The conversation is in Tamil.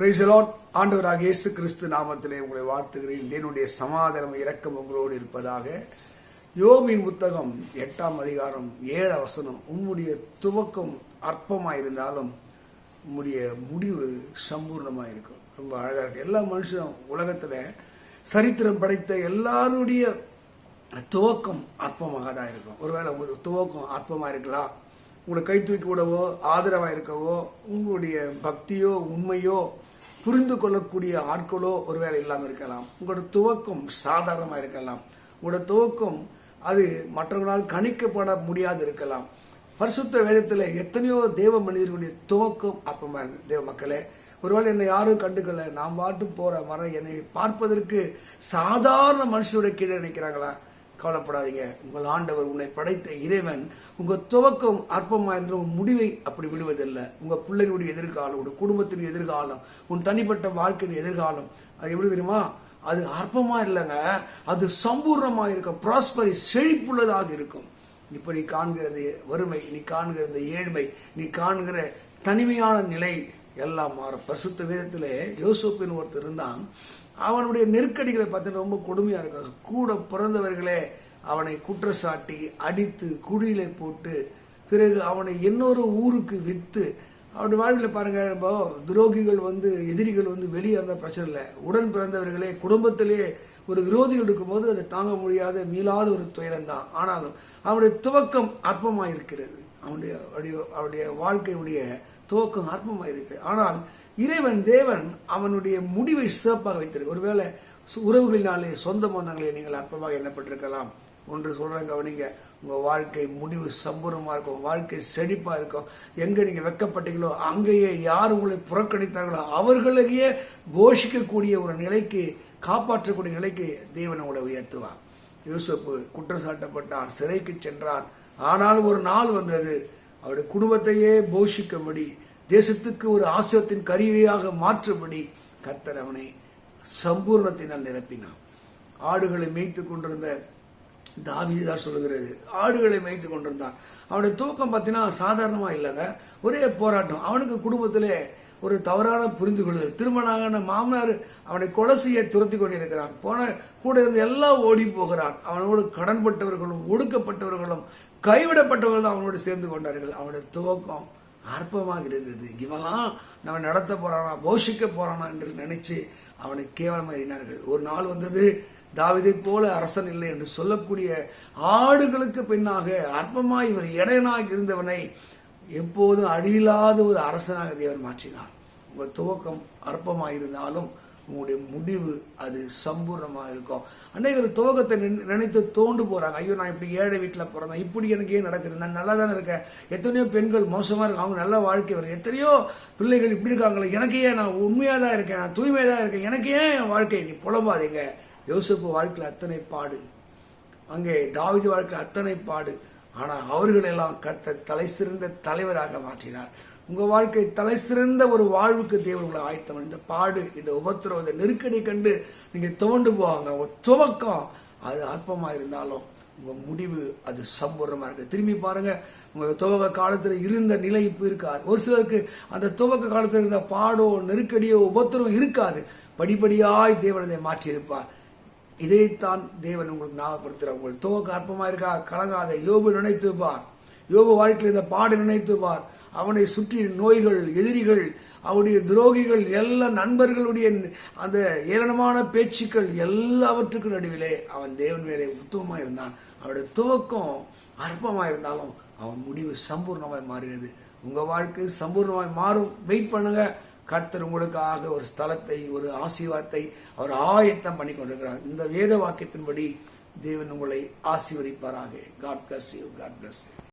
பிரைசலாட் ஆண்டவராக இயேசு கிறிஸ்து நாமத்திலே உங்களை வாழ்த்துகிறேன். தேனுடைய சமாதானம் இரக்கம் உங்களோடு இருப்பதாக. யோமின் புத்தகம் எட்டாம் அதிகாரம் ஏழு அவசனம் உம்முடைய துவக்கம் அற்பமாயிருந்தாலும் உம்முடைய முடிவு சம்பூர்ணமாக இருக்கும் ரொம்ப அழகாக இருக்கு. எல்லா மனுஷனும் உலகத்தில் சரித்திரம் படைத்த எல்லாருடைய துவக்கம் அற்பமாக தான் இருக்கும். ஒருவேளை உங்கள் துவக்கம் அற்பமாக இருக்கலாம். உங்களை கை தூக்கி விடவோ ஆதரவாக இருக்கவோ உங்களுடைய பக்தியோ உண்மையோ புரிந்து கொள்ளக்கூடிய ஆட்களோ ஒருவேளை இல்லாமல் இருக்கலாம். உங்களோட துவக்கம் சாதாரணமாக இருக்கலாம். உங்களோட துவக்கம் அது மற்றவர்களால் கணிக்கப்பட முடியாது இருக்கலாம். பரிசுத்த வேதத்தில் எத்தனையோ தேவ மனிதர்களுடைய துவக்கம் அப்பமா இருக்கு தேவ மக்களே ஒருவேளை என்னை யாரும் கண்டுக்கல நான் பாட்டு போற வர என்னை பார்ப்பதற்கு சாதாரண மனுஷனுடைய கீழே நினைக்கிறாங்களா கவலைப்படாதீங்க. உங்கள் ஆண்டவர் உன்னை படைத்த இறைவன் உங்கள் துவக்கம் அற்பமாக என்ற உன் முடிவை அப்படி விடுவதில்லை. உங்கள் பிள்ளைகளுடைய எதிர்காலம் உங்கள் குடும்பத்தின் எதிர்காலம் உன் தனிப்பட்ட வாழ்க்கையின் எதிர்காலம். அது எப்படி தெரியுமா? அது அற்பமா இல்லைங்க. அது சம்பூர்ணமா இருக்கும். ப்ராஸ்பரி செழிப்புள்ளதாக இருக்கும். இப்போ நீ காண்கிற வறுமை நீ காண்கிற இந்த ஏழ்மை நீ காண்கிற தனிமையான நிலை எல்லாம் மாறும். பரிசுத்த வீரத்திலே யோசோப்பின் ஒருத்தர் இருந்தான். அவனுடைய நெருக்கடிகளை பார்த்தீங்கன்னா ரொம்ப கொடுமையாக இருக்கும் கூட பிறந்தவர்களே அவனை குற்றச்சாட்டி அடித்து குழியில போட்டு பிறகு அவனை இன்னொரு ஊருக்கு விற்று அவருடைய வாழ்வில் பாருங்க இப்போ துரோகிகள் வந்து எதிரிகள் வந்து வெளியே இருந்தால் பிரச்சனை இல்லை. உடன் பிறந்தவர்களே குடும்பத்திலே ஒரு விரோதிகள் இருக்கும்போது அதை தாங்க முடியாத மீளாத ஒரு துயரம் தான். ஆனாலும் அவனுடைய துவக்கம் அற்பமாக இருக்கிறது அவனுடைய அவருடைய வாழ்க்கையினுடைய துவக்கம் அற்பமாக இருக்குது ஆனால் இறைவன் தேவன் அவனுடைய முடிவை சிறப்பாக வைத்திருக்கு ஒருவேளை உறவுகளினாலே சொந்த பந்தங்களை நீங்கள் அற்பமாக எண்ணப்பட்டிருக்கலாம். ஒன்று சொல்கிறாங்க கவனிங்க. உங்கள் வாழ்க்கை முடிவு சம்பூர்ணமா இருக்கும். வாழ்க்கை செழிப்பாக இருக்கும். எங்கே நீங்கள் வெக்கப்பட்டீங்களோ அங்கேயே யார் உங்களை புறக்கணித்தார்களோ அவர்களையே போஷிக்கக்கூடிய ஒரு நிலைக்கு காப்பாற்றக்கூடிய நிலைக்கு தேவன் உங்களை உயர்த்துவான் யூசப்பு குற்றம் சாட்டப்பட்டான் சிறைக்கு சென்றான். ஆனால் ஒரு நாள் வந்தது. அவருடைய குடும்பத்தையே போஷிக்கும்படி தேசத்துக்கு ஒரு ஆசிரியத்தின் கருவியாக மாற்றும்படி கர்த்தர் அவனை சம்பூர்ணத்தினால் நிரப்பினான் ஆடுகளை மேய்த்து கொண்டிருந்த தாவிதா சொல்லுகிறது. ஆடுகளை மேய்த்து கொண்டிருந்தான். அவனுடைய தூக்கம் பார்த்தீங்கன்னா சாதாரணமாக இல்லைங்க. ஒரே போராட்டம். அவனுக்கு குடும்பத்திலே ஒரு தவறான புரிந்து கொள்ளுதல் திருமணான மாமனார் அவனை கொலை செய்ய துரத்தி கொண்டிருக்கிறான். போன கூட இருந்து எல்லாம் ஓடி போகிறான். அவனோடு கடன்பட்டவர்களும் ஒடுக்கப்பட்டவர்களும் கைவிடப்பட்டவர்களும் அவனோடு சேர்ந்து கொண்டார்கள். அவனுடைய துவக்கம் அற்பமாக இருந்தது. இவெல்லாம் நம்ம நடத்த போறானா போஷிக்க போறானா என்று நினைச்சு அவனை கேவலமாக எறினார்கள் ஒரு நாள் வந்தது தாவிதை போல அரசன் இல்லை என்று சொல்லக்கூடிய ஆடுகளுக்கு பின்னாக அற்பமாய் இவர் இடையனாக இருந்தவனை எப்போதும் அழிவில்லாத ஒரு அரசனாக தேவன் மாற்றினார்? உங்கள் துவக்கம் அற்பமாக இருந்தாலும் உங்களுடைய முடிவு அது சம்பூர்ணமாக இருக்கும் அநேகர் துவக்கத்தை நினைத்து தோண்டு போகிறாங்க ஐயோ நான் இப்படி ஏழை வீட்டில் பிறந்தேன். இப்படி எனக்கு ஏன் நடக்குது? நான் நல்லா தானே இருக்கேன். எத்தனையோ பெண்கள் மோசமாக இருக்கு அவங்க நல்ல வாழ்க்கை வரும். எத்தனையோ பிள்ளைகள் இப்படி இருக்காங்களே. எனக்கு ஏன் நான் உண்மையாக தான் இருக்கேன்? நான் தூய்மையாக தான் இருக்கேன். எனக்கு ஏன் என் வாழ்க்கை நீ புலம்பாதீங்க? யோசிப்பு வாழ்க்கையில் அத்தனை பாடு. அங்கே தாவிது வாழ்க்கையில் அத்தனை பாடு. ஆனால் அவர்களெல்லாம் கத்த தலை சிறந்த தலைவராக மாற்றினார். உங்கள் வாழ்க்கை தலை சிறந்த ஒரு வாழ்வுக்கு தேவர்களை ஆயத்தம் இந்த பாடு இந்த உபத்திரம் இந்த நெருக்கடி கண்டு நீங்கள் தோண்டு போவாங்க. ஒரு துவக்கம் அது அற்பமாக இருந்தாலும் உங்கள் முடிவு அது சம்பூர்ணமாக இருக்குது திரும்பி பாருங்க உங்கள் துவக்க காலத்தில் இருந்த நிலை இப்போ இருக்காது. ஒரு சிலருக்கு அந்த துவக்க காலத்தில் இருந்த பாடோ நெருக்கடியோ உபத்திரம் இருக்காது. படிப்படியாய் தேவனதை மாற்றியிருப்பார். இதைத்தான் தேவன் உங்களுக்கு ஞாபகப்படுத்துகிறார். உங்கள் துவக்க அற்பமாக இருக்கா கலங்காத. யோபு நினைத்து பார். யோபு வாழ்க்கையில் இந்த பாடு நினைத்து பார். அவனை சுற்றி நோய்கள் எதிரிகள் அவனுடைய துரோகிகள் எல்லா நண்பர்களுடைய அந்த ஏளனமான பேச்சுக்கள் எல்லாவற்றுக்கும் நடுவிலே அவன் தேவன் மேலே உத்தமமாக இருந்தான். அவனுடைய துவக்கம் அற்பமாக இருந்தாலும் அவன் முடிவு சம்பூர்ணமாய் மாறினது. உங்கள் வாழ்க்கை சம்பூர்ணமாய் மாறும். வெயிட் பண்ணுங்கள் கர்த்தர் உங்களுக்காக ஒரு ஸ்தலத்தை ஒரு ஆசீர்வாதத்தை அவர் ஆயத்தம் பண்ணி கொண்டிருக்கிறார் இந்த வேத வாக்கியத்தின்படி தேவன் உங்களை ஆசீர்வதிப்பாராக. God bless you God bless you